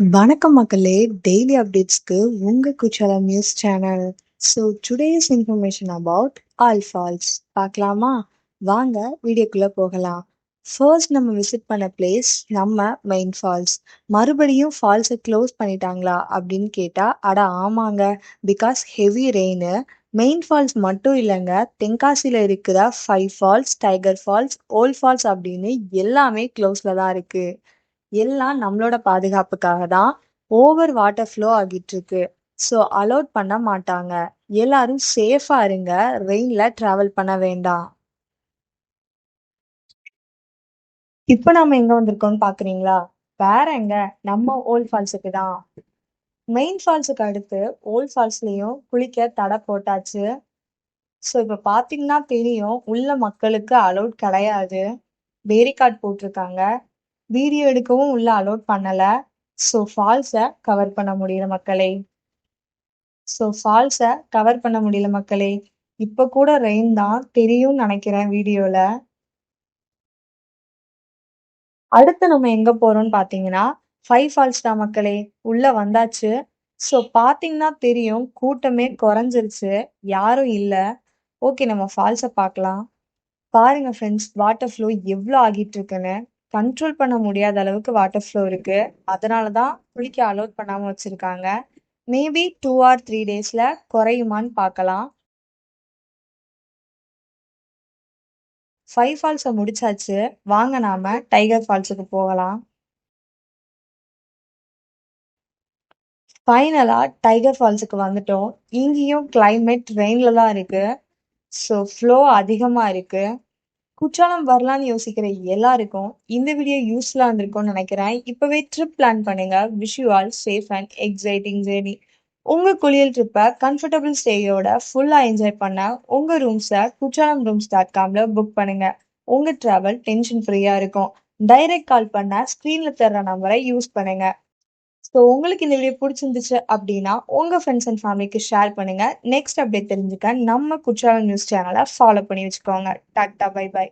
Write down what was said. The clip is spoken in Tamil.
வணக்கம் மக்களே! டெய்லி அப்டேட்ஸ்க்கு உங்க Courtallam news channel. So today's information about all falls. பார்க்கலாமா? வாங்க வீடியோக்குள்ள போகலாம். ஃபர்ஸ்ட் நம்ம விசிட் பண்ண பிளேஸ் நம்ம மெயின் ஃபால்ஸ். மறுபடியும் ஃபால்ஸை க்ளோஸ் பண்ணிட்டாங்களா? அப்படின்னு கேட்டா, அட ஆமாங்க. Because heavy rain. Main falls மட்டும் இல்லைங்க தென்காசியில் இருக்கிற five falls, tiger falls, old falls அப்படின்னு எல்லாமே க்ளோஸில் தான் இருக்குது எல்லாம் நம்மளோட பாதுகாப்புக்காக தான். ஓவர் வாட்டர் ஃப்ளோ ஆகிட்டிருக்கு. ஸோ அலோட் பண்ண மாட்டாங்க. எல்லாரும் சேஃபா இருங்க. ரெயின்ல டிராவல் பண்ண வேண்டாம். இப்ப நம்ம எங்க வந்திருக்கோம்னு பார்க்குறீங்களா? வேற எங்க? நம்ம ஓல்ட் ஃபால்ஸுக்கு தான். மெயின் ஃபால்ஸுக்கு அடுத்து ஓல்ட் ஃபால்ஸ்லயும் குளிக்க தடை போட்டாச்சு. ஸோ இப்போ பார்த்தீங்கன்னா தெரியும். உள்ள மக்களுக்கு அலோட் கிடையாது. பேரிகார்ட் போட்டிருக்காங்க. வீடியோ எடுக்கவும் உள்ள அலோட் பண்ணல. ஸோ ஃபால்ஸை கவர் பண்ண முடியல மக்களே. ஸோ ஃபால்ஸை கவர் பண்ண முடியல மக்களே. இப்போ கூட ரெயின் தான் தெரியும்னு நினைக்கிறேன் வீடியோவில் அடுத்து நம்ம எங்க போறோம்னு பார்த்தீங்கன்னா, ஃபைவ் ஃபால்ஸ் தான் மக்களே. உள்ள வந்தாச்சு. ஸோ பார்த்தீங்கன்னா தெரியும். கூட்டமே குறைஞ்சிருச்சு. யாரும் இல்லை ஓகே நம்ம ஃபால்ஸை பார்க்கலாம். பாருங்க ஃப்ரெண்ட்ஸ் வாட்டர் ஃப்ளோ எவ்வளோ ஆகிட்டு இருக்குன்னு. கண்ட்ரோல் பண்ண முடியாத அளவுக்கு வாட்டர் ஃப்ளோ இருக்கு. அதனால தான் குளிக்க அலோட் பண்ணாம வச்சிருக்காங்க. மேபி டூ ஆர் த்ரீ டேஸ்ல குறையுமான்னு பார்க்கலாம். ஃபைவ் ஃபால்ஸை முடிச்சாச்சு. வாங்க நாம டைகர் ஃபால்ஸுக்கு போகலாம். ஃபைனலாக டைகர் ஃபால்ஸுக்கு வந்துட்டோம். இங்கேயும் கிளைமேட் ரெயினில் தான் இருக்குது ஸோ ஃப்ளோ அதிகமாக இருக்குது குற்றாலம் வரலான்னு யோசிக்கிற எல்லாருக்கும் இந்த வீடியோ யூஸ்ஃபுல்லாக இருந்திருக்கும்னு நினைக்கிறேன். இப்போவே ட்ரிப் பிளான் பண்ணுங்க. Wish you all safe and exciting journey உங்கள் குளியல் ட்ரிப்பை கம்ஃபர்டபுள் ஸ்டேயோட ஃபுல்லாக என்ஜாய் பண்ண உங்கள் ரூம்ஸை குற்றாலம் ரூம்ஸ் டாட் காமில் புக் பண்ணுங்க. உங்கள் ட்ராவல் டென்ஷன் ஃப்ரீயாக இருக்கும். டைரக்ட் கால் பண்ண ஸ்க்ரீனில் தர்ற நம்பரை யூஸ் பண்ணுங்க. ஸோ உங்களுக்கு இந்த வீடியோ பிடிச்சிருந்துச்சு அப்படின்னா, உங்க ஃப்ரெண்ட்ஸ் அண்ட் ஃபேமிலிக்கு ஷேர் பண்ணுங்க. நெக்ஸ்ட் அப்டேட் தெரிஞ்சுக்க நம்ம குற்றாலம் நியூஸ் சேனலை ஃபாலோ பண்ணி வச்சுக்கோங்க. Tata bye bye.